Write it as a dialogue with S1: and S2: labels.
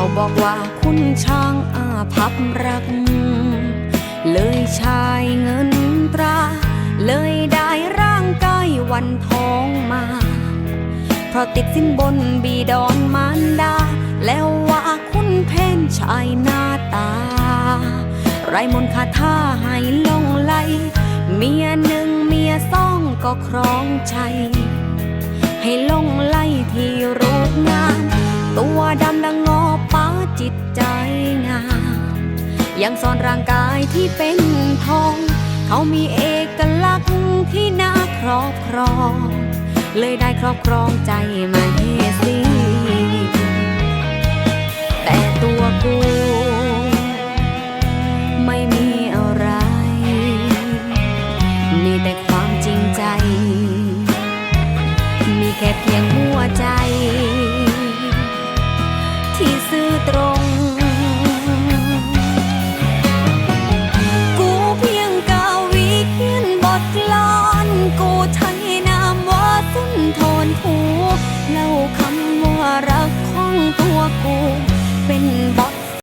S1: เขาบอกว่าคุณช่างอาภัพรัก เลยชายเงินตรา เลยได้ร่างกายวันทองมา เพราะติดสินบนบีดอนมารดา แล้วว่าคุณเพนชายหน้าตา ไรมนคาถาให้ลงไหลเมียหนึ่งเมียสองก็ครองใจ ให้ลงไหลที่รูปงามตัวดำดังงอ ตใจงามยังซ่อนร่างกายที่เป็นทอง เขามีเอกลักษณ์ที่น่าครอบครอง เลยได้ครอบครองใจมาเฮสีแต่ตัวกูไม่มีอะไร มีแต่ ท